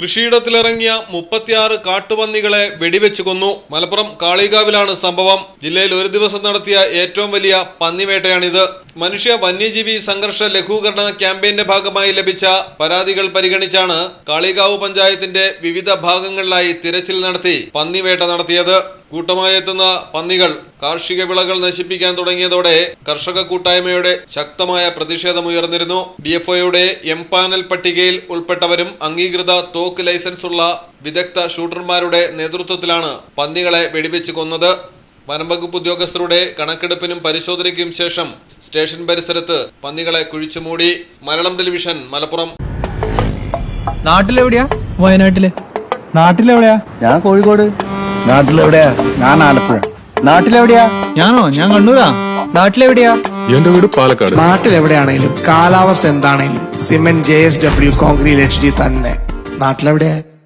കൃഷിയിടത്തിലിറങ്ങിയ മുപ്പത്തിയാറ് കാട്ടുപന്നികളെ വെടിവെച്ച് കൊന്നു. മലപ്പുറം കാളികാവിലാണ് സംഭവം. ജില്ലയിൽ ഒരു ദിവസം നടത്തിയ ഏറ്റവും വലിയ പന്നിവേട്ടയാണിത്. മനുഷ്യ വന്യജീവി സംഘർഷ ലഘൂകരണ ക്യാമ്പയിന്റെ ഭാഗമായി ലഭിച്ച പരാതികൾ പരിഗണിച്ചാണ് കാളികാവ് പഞ്ചായത്തിന്റെ വിവിധ ഭാഗങ്ങളിലായി തിരച്ചിൽ നടത്തി പന്നിവേട്ട നടത്തിയത്. കൂട്ടമായി എത്തുന്ന പന്നികൾ കാർഷിക വിളകൾ നശിപ്പിക്കാൻ തുടങ്ങിയതോടെ കർഷക കൂട്ടായ്മയുടെ ശക്തമായ പ്രതിഷേധമുയർന്നിരുന്നു. ഡി എഫ് ഒയുടെ എം പാനൽ പട്ടികയിൽ ഉൾപ്പെട്ടവരും അംഗീകൃത തോക്ക് ലൈസൻസ് ഉള്ള വിദഗ്ധ ഷൂട്ടർമാരുടെ നേതൃത്വത്തിലാണ് പന്നികളെ വെടിവെച്ച് കൊന്നത്. വനംവകുപ്പ് ഉദ്യോഗസ്ഥരുടെ കണക്കെടുപ്പിനും പരിശോധനയ്ക്കും ശേഷം സ്റ്റേഷൻ പരിസരത്ത് പന്നികളെ കുഴിച്ചുമൂടി. മലയാളം ടെലിവിഷൻ മലപ്പുറം. നാട്ടിലെവിടെയാ? വയനാട്ടിൽ. നാട്ടിലെവിടെയാ? ഞാൻ കോഴിക്കോട്. നാട്ടിലെവിടെയാ? ഞാൻ ആലപ്പുഴ. നാട്ടിലെവിടെയാ? ഞാനോ? ഞാൻ കണ്ണൂരാ. നാട്ടിലെവിടെയാ? എന്റെ വീട് പാലക്കാട്. നാട്ടിലെവിടെയാണേലും കാലാവസ്ഥ എന്താണേലും cement J S W concrete H D തന്നെ. നാട്ടിലെവിടെയാ?